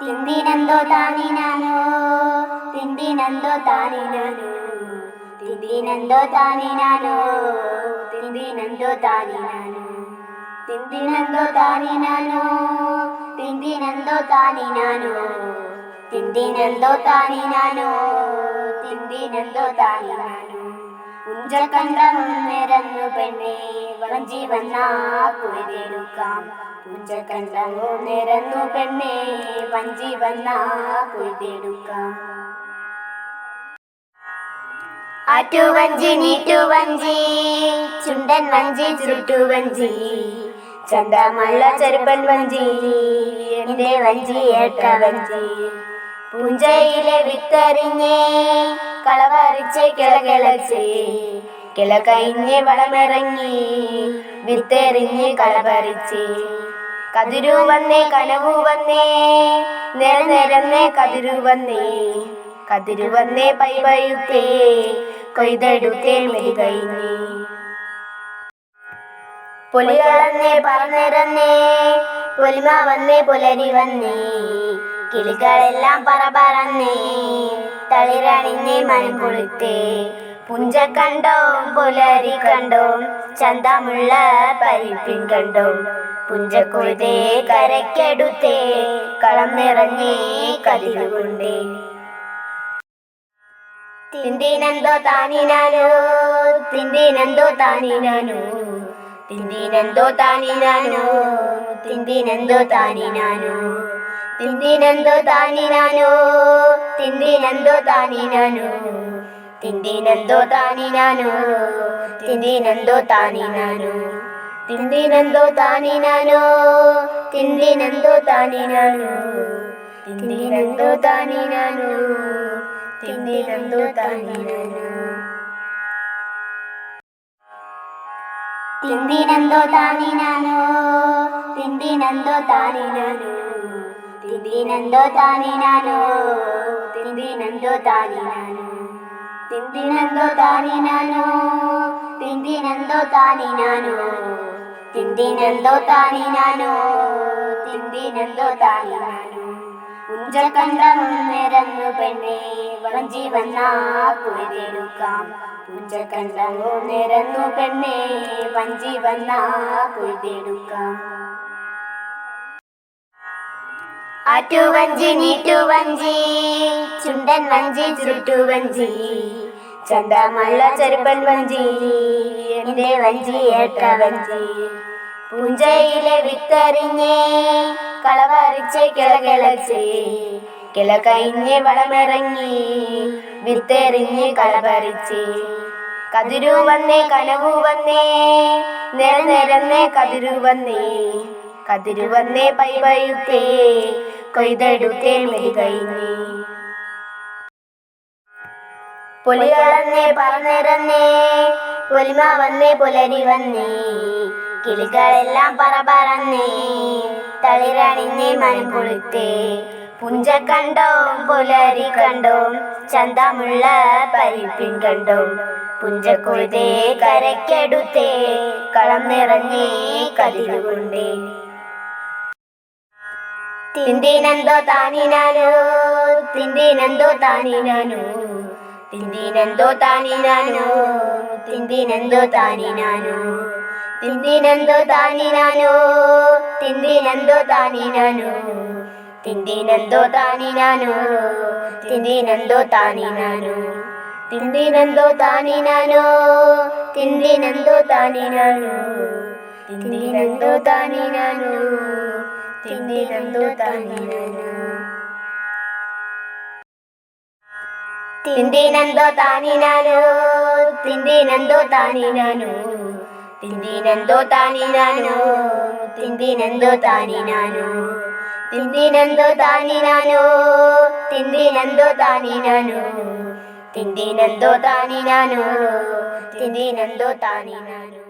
ತಿಂದಿನಂದೋ ತಾನಿ ನಾನು ತಿಂದಿನಂದೋ ತಾನಿ ನಾನು ತಿಂದಿನಂದೋ ತಾನಿ ನಾನು ತಿಂದಿನಂದೋ ತಾನಿ ನಾನು ತಿಂದಿನಂದೋ ತಾನಿ ನಾನು ತಿಂದಿನಂದೋ ತಾನಿ ನಾನು ತಿಂದಿನಂದೋ ತಾನಿ ನಾನು ತಿಂದಿನಂದೋ ತಾನಿ ನಾನು പുഞ്ച കണ്ട പെണ്ണേ വഞ്ചി വന്നാ കുഴിതെടുക്കാം പുഞ്ച കണ്ട പെണ്ണേ വഞ്ചി വന്നാ കുഴിതെടുക്കാം ആറ്റുവഞ്ചി നീറ്റുവഞ്ചി ചുണ്ടൻ വഞ്ചി ചുരുട്ടുവഞ്ചി ചന്തമള്ള ചെറുപ്പൻ വഞ്ചി എന്റെ വഞ്ചി ഏട്ട വഞ്ചി പൂഞ്ചയിലെ വിത്തെറിഞ്ഞ് കളവറിച്ച് കിളകിളച്ച്. കിള കഴിഞ്ഞ് വളമിറങ്ങി വിത്തെറിഞ്ഞ് കളപറിച്ച് കതിരു വന്നേ കനവു വന്നേ നിര നിരന്നേ കതിരു വന്നേ. കതിരു വന്നേ പൈ പയുത്തേ കൊയ്തെടുത്തേ മെതി കഴിഞ്ഞേ പൊലികളന്നേ പറന്നിറന്നേ പൊലിമ വന്നേ പുലരി വന്നേ. കിളികളെല്ലാം പറ പറന്നേ. തളിരണിഞ്ഞേ മനം കൊളുത്തേ പുഞ്ച കണ്ടോം പുലരി കണ്ടോം ചന്തമുള്ള പരിപ്പിൻ കണ്ടോം. പുഞ്ചക്കുഴുതേ കരക്കെടുത്തേ കളം നിറഞ്ഞേ കതിരുകൊണ്ടേ തിന്തിനെന്തോ താനിനാനോ തിന്തിനെന്തോ താനിനാനോ തിന്തിനെന്തോ താനിനാനോ തിന്തിനെന്തോ താനിനാനോ. തിന്തിനെന്തോ താനിനാനോ തിന്തിനെന്തോ താനിനാനോ തിന്തിനെന്തോ താനിനാനോ തിന്തിനെന്തോ താനിനാനോ തിന്തിനെന്തോ താനിനാനോ തിന്തിനെന്തോ താനിനാനോ തിന്തിനെന്തോ താനിനാനോ തിന്തിനെന്തോ താനിനാനോ തിന്തിനെന്തോ താനിനാനോ തിന്തിനെന്തോ താനിനാനോ ತಿಂದಿನಂದೋತಾನೆ ನಾನು ತಿಂದಿನಂದೋತಾನೆ ನಾನು ತಿಂದಿನಂದೋತಾನೆ ನಾನು ತಿಂದಿನಂದೋತಾನೆ ನಾನು ತಿಂದಿನಂದೋತಾನೆ ನಾನು തിന്തിനെന്തോതായി ഞാനും ഉഞ്ചൽ പെണ്ണെ വഞ്ചി വന്നാ ഉഞ്ചൽ പെണ്ണെ വഞ്ചി ആറ്റുവഞ്ചി നീറ്റുവഞ്ചി ചുണ്ടൻ വഞ്ചി ചുരുട്ടുവഞ്ചി ചന്തമള്ള ചെറുപ്പൻ വഞ്ചി എന്റെ വഞ്ചി ഏട്ട വഞ്ചി. പൂഞ്ചയിലെ വിത്തെറിഞ്ഞ് കളവറിച്ച് കിളകിളച്ചേ കിള കഴിഞ്ഞ് വളമിറങ്ങി വിത്തെറിഞ്ഞ് കളപറിച്ച് കതിരു വന്നേ കനവു വന്നേ നിര നിരന്നേ കതിരു വന്നേ. കതിരു വന്നേ പൈ കൊയ്തെടുത്തേ മെതി പുലികളെന്നേ പറന്നിറന്നേ പൊലിമ വന്നേ പുലരി വന്നേ കിളികളെല്ലാം പറ പറന്നേ തളിരണിഞ്ഞേ മനം കൊളുത്തേ. പുഞ്ച കണ്ടോ പുലരി കണ്ടോ ചന്തമുള്ള പരിപ്പിൻ കണ്ടോ. പുഞ്ച കൊയ്തേ കരയ്ക്കെടുത്തേ കളം നിറഞ്ഞേ കതിരുകൊണ്ടേ. തിന്തിനെന്തോ താനിനാനു തിന്തിനെന്തോ താനിനാനു തിന്തിനെന്തോ താനിനാനു തിന്തിനെന്തോ താനിനാനു തിന്തിനെന്തോ താനിനാനു തിന്തിനെന്തോ താനിനാനു തിന്തിനെന്തോ താനിനാനു തിന്തിനെന്തോ താനിനാനു തിന്തിനെന്തോ താനിനാനു തിന്തിനെന്തോ താനിനാനോ തിന്തിനെന്തോ താനിനാനോ തിന്തിനെന്തോ താനിനാനോ ತಿಂದಿನಂದೋ ತಾನಿ ನಾನು ತಿಂದಿನಂದೋ ತಾನಿ ನಾನು ತಿಂದಿನಂದೋ ತಾನಿ ನಾನು ತಿಂದಿನಂದೋ ತಾನಿ ನಾನು ತಿಂದಿನಂದೋ ತಾನಿ ನಾನು ತಿಂದಿನಂದೋ ತಾನಿ ನಾನು ತಿಂದಿನಂದೋ ತಾನಿ ನಾನು ತಿಂದಿನಂದೋ ತಾನಿ ನಾನು